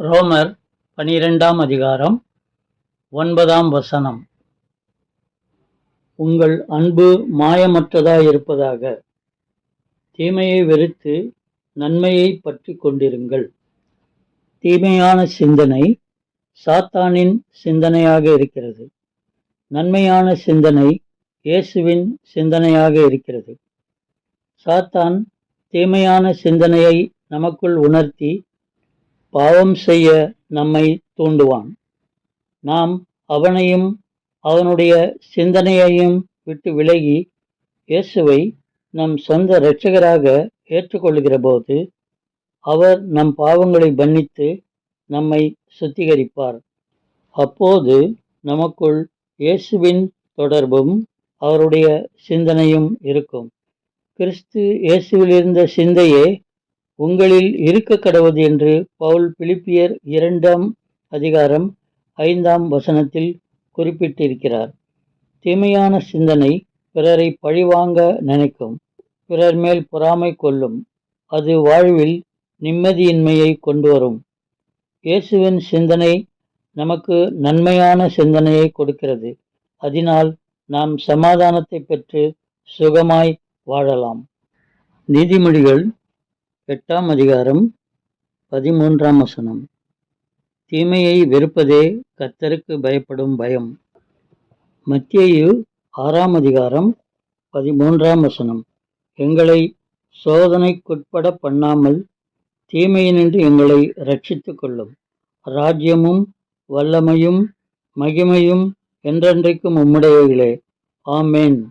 ரோமர் பனிரெண்டாம் அதிகாரம் ஒன்பதாம் வசனம். உங்கள் அன்பு மாயமற்றதாயிருப்பதாக தீமையை வெறுத்து நன்மையை பற்றி கொண்டிருங்கள். தீமையான சிந்தனை சாத்தானின் சிந்தனையாக இருக்கிறது. நன்மையான சிந்தனை இயேசுவின் சிந்தனையாக இருக்கிறது. சாத்தான் தீமையான சிந்தனையை நமக்குள் உணர்த்தி பாவம் செய்ய நம்மை தூண்டுவான். நாம் அவனையும் அவனுடைய சிந்தனையையும் விட்டு விலகி இயேசுவை நம் சொந்த இரட்சகராக ஏற்றுக்கொள்கிற போது அவர் நம் பாவங்களை மன்னித்து நம்மை சுத்திகரிப்பார். அப்போது நமக்குள் இயேசுவின் தொடர்பும் அவருடைய சிந்தனையும் இருக்கும். கிறிஸ்து இயேசுவில் இருந்த சிந்தையே உங்களில் இருக்க கடவுது என்று பவுல் பிலிப்பியர் இரண்டாம் அதிகாரம் ஐந்தாம் வசனத்தில் குறிப்பிட்டிருக்கிறார். தீமையான சிந்தனை பிறரை பழிவாங்க நினைக்கும். பிறர் மேல் பொறாமை கொள்ளும். அது வாழ்வில் நிம்மதியின்மையை கொண்டு வரும் இயேசுவின் சிந்தனை நமக்கு நன்மையான சிந்தனையை கொடுக்கிறது. அதனால் நாம் சமாதானத்தை பெற்று சுகமாய் வாழலாம். நீதிமொழிகள் எட்டாம் அதிகாரம் பதிமூன்றாம் வசனம். தீமையை வெறுப்பதே கத்தருக்கு பயப்படும் பயம். மத்தியு ஆறாம் அதிகாரம் பதிமூன்றாம் வசனம். எங்களை சோதனைக்குட்பட பண்ணாமல் தீமையினின்று எங்களை ரட்சித்துக் கொள்ளும். ராஜ்யமும் வல்லமையும் மகிமையும் என்றென்றைக்கும் உம்முடையவிலே ஆமேன்.